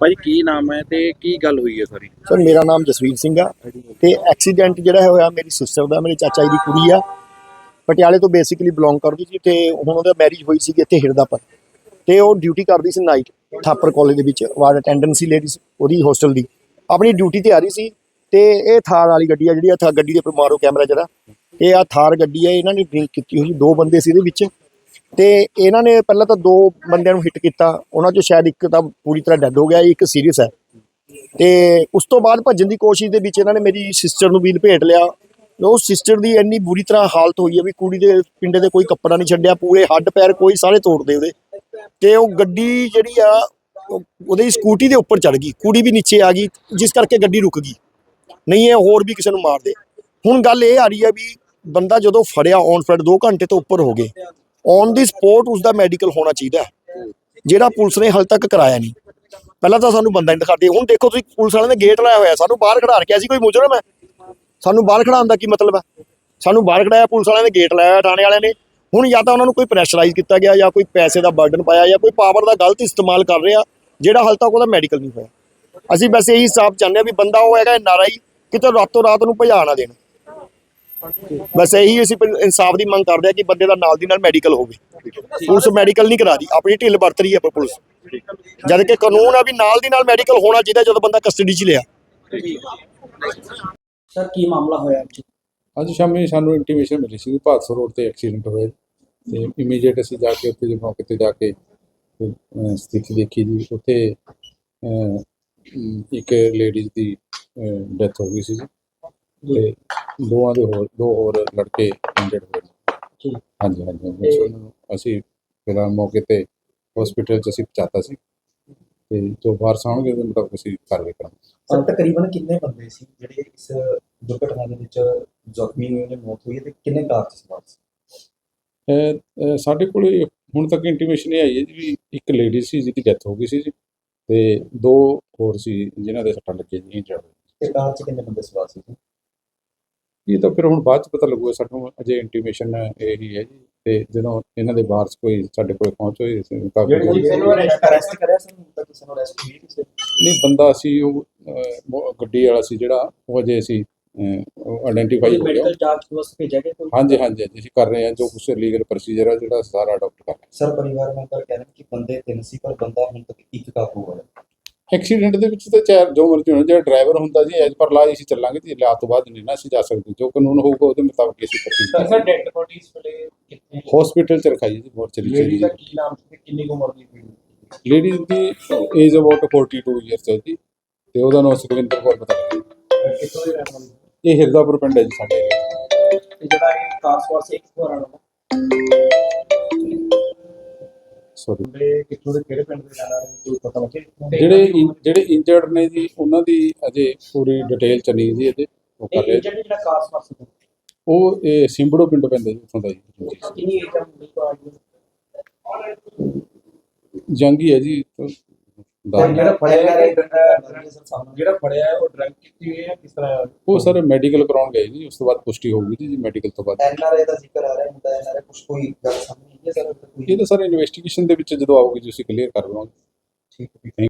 ਭਾਈ, ਕੀ ਨਾਮ ਹੈ ਤੇ ਕੀ ਗੱਲ ਹੋਈ ਹੈ ਸਾਰੀ? ਸਰ, ਮੇਰਾ ਨਾਮ ਜਸਵੀਰ ਸਿੰਘ ਆ ਤੇ ਐਕਸੀਡੈਂਟ ਜਿਹੜਾ ਹੋਇਆ ਮੇਰੀ ਸਿਸਟਰ ਦਾ, ਮੇਰੇ ਚਾਚਾ ਜੀ ਦੀ ਕੁੜੀ ਆ। ਪਟਿਆਲੇ ਤੋਂ ਬੇਸਿਕਲੀ ਬਿਲੋਂਗ ਕਰਦੀ ਸੀ ਤੇ ਹੁਣ ਉਹਦਾ ਮੈਰਿਜ ਹੋਈ ਸੀ ਇੱਥੇ ਹਿਰਦਾਪੁਰ। ਤੇ ਉਹ ਡਿਊਟੀ ਕਰਦੀ ਸੀ ਨਾਈਟ ਥਾਪਰ ਕਾਲਜ ਦੇ ਵਿੱਚ ਵਾਰਡ ਅਟੈਂਡੈਂਟ ਸੀ ਉਹਦੀ ਹੋਸਟਲ ਦੀ। ਆਪਣੀ ਡਿਊਟੀ ਤੇ ਆ ਰਹੀ ਸੀ ਤੇ ਇਹ ਥਾਰ ਵਾਲੀ ਗੱਡੀ ਆ ਜਿਹੜੀ ਆ ਗੱਡੀ ਦੇ ਉੱਪਰ ਮਾਰੋ ਕੈਮਰਾ ਜਿਹੜਾ ਇਹ ਆ ਥਾਰ ਗੱਡੀ ਆ, ਇਹਨਾਂ ਨੇ ਡਰਿੰਕ ਕੀਤੀ ਹੋਈ ਦੋ ਬੰਦੇ ਸੀ ਇਹਦੇ ਵਿੱਚ। ਤੇ ਇਹਨਾਂ ਨੇ ਪਹਿਲਾਂ ਤਾਂ ਦੋ ਬੰਦਿਆਂ ਨੂੰ ਹਿੱਟ ਕੀਤਾ, ਉਹਨਾਂ ਚੋਂ ਸ਼ਾਇਦ ਇੱਕ ਤਾਂ ਪੂਰੀ ਤਰ੍ਹਾਂ ਡੈੱਡ ਹੋ ਗਿਆ, ਇੱਕ ਸੀਰੀਅਸ ਹੈ। ਤੇ ਉਸ ਤੋਂ ਬਾਅਦ ਭੱਜਣ ਦੀ ਕੋਸ਼ਿਸ਼ ਦੇ ਵਿੱਚ ਇਹਨਾਂ ਨੇ ਮੇਰੀ ਸਿਸਟਰ ਨੂੰ ਵੀ ਲਪੇਟ ਲਿਆ। ਉਹ ਸਿਸਟਰ ਦੀ ਇੰਨੀ ਬੁਰੀ ਤਰ੍ਹਾਂ ਹਾਲਤ ਹੋਈ ਹੈ ਵੀ ਕੁੜੀ ਦੇ ਪਿੰਡੇ ਦੇ ਕੋਈ ਕੱਪੜਾ ਨਹੀਂ ਛੱਡਿਆ, ਪੂਰੇ ਹੱਡ ਪੈਰ ਕੋਈ ਸਾਰੇ ਤੋੜਦੇ ਉਹਦੇ। ਤੇ ਉਹ ਗੱਡੀ ਜਿਹੜੀ ਆ, ਉਹ- ਉਹਦੀ ਸਕੂਟੀ ਦੇ ਉੱਪਰ ਚੜ ਗਈ, ਕੁੜੀ ਵੀ ਨੀਚੇ ਆ ਗਈ, ਜਿਸ ਕਰਕੇ ਗੱਡੀ ਰੁਕ ਗਈ। ਨਹੀਂ ਇਹ ਹੋਰ ਵੀ ਕਿਸੇ ਨੂੰ ਮਾਰਦੇ ਹੁਣ ਗੱਲ ਇਹ ਆ ਰਹੀ ਹੈ ਵੀ ਬੰਦਾ ਜਦੋਂ ਫੜਿਆ ਔਨ ਫੜ 2 ਘੰਟੇ ਤੋਂ ਉੱਪਰ ਹੋ ਗਏ ਔਨ ਦੀ ਸਪੋਟ ਉਸ ਦਾ ਮੈਡੀਕਲ ਹੋਣਾ ਚਾਹੀਦਾ ਜਿਹੜਾ ਪੁਲਿਸ ਨੇ ਹਾਲੇ ਤੱਕ ਕਰਾਇਆ ਨਹੀਂ। ਪਹਿਲਾਂ ਤਾਂ ਸਾਨੂੰ ਬੰਦਾ ਨਹੀਂ ਦਿਖਾਦੇ ਹੁਣ ਦੇਖੋ ਤੁਸੀਂ ਪੁਲਿਸ ਵਾਲਿਆਂ ਨੇ ਗੇਟ ਲਾਇਆ ਹੋਇਆ। ਸਾਨੂੰ ਬਾਹਰ ਖੜਾ ਰੱਖਿਆ ਸੀ ਕੋਈ ਮੁਜਰਮ ਹੈ? ਸਾਨੂੰ ਬਾਹਰ ਖੜਾਉਣ ਦਾ ਕੀ ਮਤਲਬ ਹੈ? ਸਾਨੂੰ ਬਾਹਰ ਖੜਾਇਆ ਪੁਲਿਸ ਵਾਲਿਆਂ ਨੇ ਗੇਟ ਲਾਇਆ ਹੋਇਆ, ਥਾਣੇ ਵਾਲਿਆਂ ਨੇ। ਹੁਣ ਜਾਂ ਤਾਂ ਉਹਨਾਂ ਨੂੰ ਕੋਈ ਪ੍ਰੈਸ਼ਰਾਈਜ਼ ਕੀਤਾ ਗਿਆ ਜਾਂ ਕੋਈ ਪੈਸੇ ਦਾ ਬਰਡਨ ਪਾਇਆ ਜਾਂ ਕੋਈ ਪਾਵਰ ਦਾ ਗਲਤ ਇਸਤੇਮਾਲ ਕਰ ਰਿਹਾ ਜਿਹੜਾ ਹਾਲੇ ਤੱਕ ਉਹਦਾ ਮੈਡੀਕਲ ਨਹੀਂ ਹੋਇਆ। ਅਸੀਂ ਬਸ ਇਹੀ ਹਿਸਾਬ ਚਾਹੁੰਦੇ ਹਾਂ ਵੀ ਬੰਦਾ ਉਹ ਹੈਗਾ ਨਾਰਾਈ ਕਿਤੇ ਰਾਤੋਂ ਰਾਤ ਨੂੰ ਭਜਾ ਨਾ ਦੇਣ। ਬਸ ਇਹੀ ਅਸੀਂ ਇਨਸਾਫ ਦੀ ਮੰਗ ਕਰਦੇ ਹਾਂ ਕਿ ਬੰਦੇ ਦਾ ਨਾਲ ਦੀ ਨਾਲ ਮੈਡੀਕਲ ਹੋਵੇ। ਪੁਲਿਸ ਮੈਡੀਕਲ ਨਹੀਂ ਕਰਾ ਆਪਣੀ ਢਿੱਲ ਵਰਤ ਰਹੀ ਹੈ ਪੁਲਿਸ। ਜਦ ਕਿ ਕਾਨੂੰਨ ਆ ਵੀ ਨਾਲ ਦੀ ਨਾਲ ਮੈਡੀਕਲ ਹੋਣਾ ਚਾਹੀਦਾ ਜਦੋਂ ਬੰਦਾ ਕਸਟਡੀ 'ਚ ਲਿਆ। ਸਰ ਕੀ ਮਾਮਲਾ ਹੋਇਆ ਅੱਜ? ਸ਼ਾਮੀ ਸਾਨੂੰ ਇੰਟੀਮੇਸ਼ਨ ਮਿਲੀ ਸੀ ਕਿ ਭਾਦਸੋ ਰੋਡ ਤੇ ਐਕਸੀਡੈਂਟ ਹੋਇਆ ਤੇ ਇਮੀਡੀਏਟ ਅਸੀਂ ਜਾ ਕੇ ਉੱਥੇ ਜੇ ਮੌਕੇ ਤੇ ਜਾ ਕੇ ਸਥਿਤੀ ਦੇਖੀ ਜੀ ਉੱਥੇ ਇੱਕ ਲੇਡੀਜ਼ ਦੀ ਡੈਥ ਹੋ ਗਈ ਸੀ ਜੀ। ਤੇ ਦੋਵਾਂ ਦੇ ਹੋਰ ਦੋ ਹੋਰ ਲੜਕੇ ਇੰਜਰਡ ਹੋਏ ਨੇ। ਜੀ ਹਾਂਜੀ ਹਾਂਜੀ। ਸੋ ਉਹਨਾਂ ਨੂੰ ਅਸੀਂ ਫਿਰ ਮੌਕੇ ਤੇ ਹਸਪੀਟਲ ਚ ਅਸੀਂ ਪਹੁੰਚਾਤਾ ਸੀ। ਤੇ ਜੋ ਵਾਰਸ ਆਉਣਗੇ ਉਹਦੇ ਮੁਤਾਬਕ ਅਸੀਂ ਕਾਰਵਾਈ ਕਰਾਂਗੇ। ਸਰ ਤਕਰੀਬਨ ਕਿੰਨੇ ਬੰਦੇ ਸੀ ਜਿਹੜੇ ਇਸ ਦੁਰਘਟਨਾ ਦੇ ਵਿੱਚ ਜ਼ਖਮੀ ਹੋਏ ਨੇ ਮੌਤ ਹੋਈ ਹੈ ਤੇ ਕਿੰਨੇ ਕਾਰ ਚ ਸਵਾਰ ਸੀ? ਅਹ, ਅਹ, ਸਾਡੇ ਕੋਲੇ ਹੁਣ ਤੱਕ ਇੰਟੀਮੇਸ਼ਨ ਇਹ ਆਈ ਹੈ ਜੀ ਵੀ ਇੱਕ ਲੇਡੀ ਸੀ ਜਿਹਦੀ ਡੈਥ ਹੋ ਗਈ ਸੀ ਜੀ। ਤੇ ਦੋ ਹੋਰ ਸੀ ਜਿਨ੍ਹਾਂ ਦੇ ਸੱਟਾਂ ਲੱਗੀਆਂ ਜੀ ਇੰਜਰਡ ਤੇ ਕਾਰ ਚ ਕਿੰਨੇ ਬੰਦੇ ਸਵਾਰ ਸੀ? ਇਹ ਤਾਂ ਫਿਰ ਹੁਣ ਬਾਅਦ ਚ ਪਤਾ ਲੱਗੂਗਾ ਸਾਨੂੰ ਅਜੇ ਇੰਟੀਮੇਸ਼ਨ ਇਹ ਹੀ ਹੈ ਜੀ ਤੇ ਜਦੋਂ ਇਹਨਾਂ ਦੇ ਵਾਰਸ ਕੋਈ ਸਾਡੇ ਕੋਲ ਪਹੁੰਚ ਹੋਏ ਸੀ ਕਾਫੀ ਜਿਹੜੇ ਕਿਸੇ ਨੂੰ ਅਰੈਸਟ ਕਰਿਆ ਹੁਣ ਤੱਕ ਕਿਸੇ ਨੂੰ ਅਰੈਸਟ ਹੋਈ ਕਿਸੇ ਨਹੀਂ ਬੰਦਾ ਸੀ ਉਹ ਗੱਡੀ ਵਾਲਾ ਸੀ ਜਿਹੜਾ ਉਹ ਅਜੇ ਅਸੀਂ ਆਇਡੈਂਟੀਫਾਈ ਹੋ ਗਿਆ। ਮੈਡੀਕਲ ਜਾਂਚ ਵਾਸਤੇ ਭੇਜਿਆ ਗਿਆ ਹਾਂਜੀ ਹਾਂਜੀ ਅਸੀਂ ਕਰ ਰਹੇ ਹਾਂ ਜੋ ਕੁਝ ਲੀਗਲ ਪ੍ਰੋਸੀਜਰ ਹੈ ਜਿਹੜਾ ਸਾਰਾ ਅਡਾਪਟ ਕਰ ਸਰ ਪਰਿਵਾਰ ਮੈਂਬਰ ਕਹਿ ਰਹੇ ਕਿ ਬੰਦੇ ਤਿੰਨ ਸੀ ਪਰ ਬੰਦਾ ਹੁਣ ਤੱਕ ਇੱਕ ਕਾਬੂ ਹੋਇਆ। ਐਕਸੀਡੈਂਟ ਦੇ ਵਿੱਚ ਤਾਂ ਚਾਰ ਜੋ ਮਰਜ਼ੀ ਹੋਣਾ ਜਿਹੜਾ ਡਰਾਈਵਰ ਹੁੰਦਾ ਜੀ ਐਜ ਪਰ ਲਾ ਅਸੀਂ ਚੱਲਾਂਗੇ ਤੇ ਲਾ ਤੋਂ ਬਾਅਦ ਨਹੀਂ ਨਾ ਅਸੀਂ ਜਾ ਸਕਦੇ। ਜੋ ਕਾਨੂੰਨ ਹੋਊਗਾ ਉਹਦੇ ਮੁਤਾਬਕ ਅਸੀਂ ਪ੍ਰੋਸੀਜਰ ਸਰ ਕਰਾਂਗੇ। ਡੈਡ ਬੋਡੀ ਇਸ ਵੇਲੇ ਕਿੱਥੇ ਹਸਪੀਟਲ ਚ ਰਖਾਈ ਜੀ ਬਹੁਤ ਚਲੀ ਲੇਡੀ ਚਲੀ ਦਾ ਕੀ ਨਾਮ ਸੀ ਕਿੰਨੀ ਉਮਰ ਦੀ ਸੀ? ਲੇਡੀ ਦੀ ਏਜ ਅਬਾਊਟ 42 ਇਅਰਸ ਹੈ ਜੀ ਤੇ ਉਹਦਾ ਨਾਮ ਸੁਖਵਿੰਦਰ ਕੌਰ ਪਤਾ ਵਾਲੀ ਇਹ ਹਿਰਦਾਪੁਰ ਪਿੰਡ ਹੈ ਜੀ ਸਾਡੇ। ਜਿਹੜਾ ਇਹ ਕਾਰ ਸਵਾਰ ਸੀ ਕਿੱਥੋਂ ਰਹਿਣ ਵਾਲਾ ਸੋਰੀ ਮੁੰਡੇ ਕਿੱਥੋਂ ਦੇ ਕਿਹੜੇ ਪਿੰਡ ਦੇ ਰਹਿਣ ਵਾਲੇ ਕੋਈ ਪਤਾ ਲੱਗੇ? ਜਿਹੜੇ ਜਿਹੜੇ ਇੰਜਰਡ ਨੇ ਜੀ ਉਹਨਾਂ ਦੀ ਅਜੇ ਪੂਰੀ ਡਿਟੇਲ ਚ ਨਹੀਂ ਜੀ ਅਜੇ। ਉਹ ਕਰ ਰਹੇ। ਜਿਹੜਾ ਉਹ ਇਹ ਸਿੰਬੜੋ ਪਿੰਡ ਪੈਂਦਾ ਜੀ ਉੱਥੋਂ ਦਾ ਜੀ। ਕਿੰਨੀ ਏਜ ਆ ਮੁੰਡੇ ਤੋਂ ਆਈ ਜੰਗੀ ਹੈ ਜੀ ਤੋਂ ਦਾ- ਜਿਹੜਾ ਫੜਿਆ ਹੈ ਜਿਹੜਾ ਫੜਿਆ ਹੈ ਉਹ ਡਰਗ ਕੀਤੀ ਹੋਈ ਹੈ ਕਿਸ ਤਰ੍ਹਾਂ ਉਹ ਸਰ ਮੈਡੀਕਲ ਕਰਾਉਣ ਗਏ ਜੀ ਉਸ ਤੋਂ ਬਾਅਦ ਪੁਸ਼ਟੀ ਹੋਊਗੀ ਜੀ ਮੈਡੀਕਲ ਤੋਂ ਬਾਅਦ। ਐਨਆਰਆਈ ਦਾ ਜ਼ਿਕਰ ਆ ਰਿਹਾ ਹੁੰਦਾ ਐਨਆਰਆਈ ਕੁਝ ਕੋਈ ਗੱਲ ਸਾਹਮਣੇ ਨਹੀਂ ਹੈ ਸਰ ਕੋਈ ਇਹ ਤਾਂ ਸਰ ਇਨਵੈਸਟੀਗੇਸ਼ਨ ਦੇ ਵਿੱਚ ਜਦੋਂ ਆਊਗੀ ਤੁਸੀਂ ਕਲੀਅਰ ਕਰ ਲਵਾਂਗੇ ਠੀਕ ਹੈ।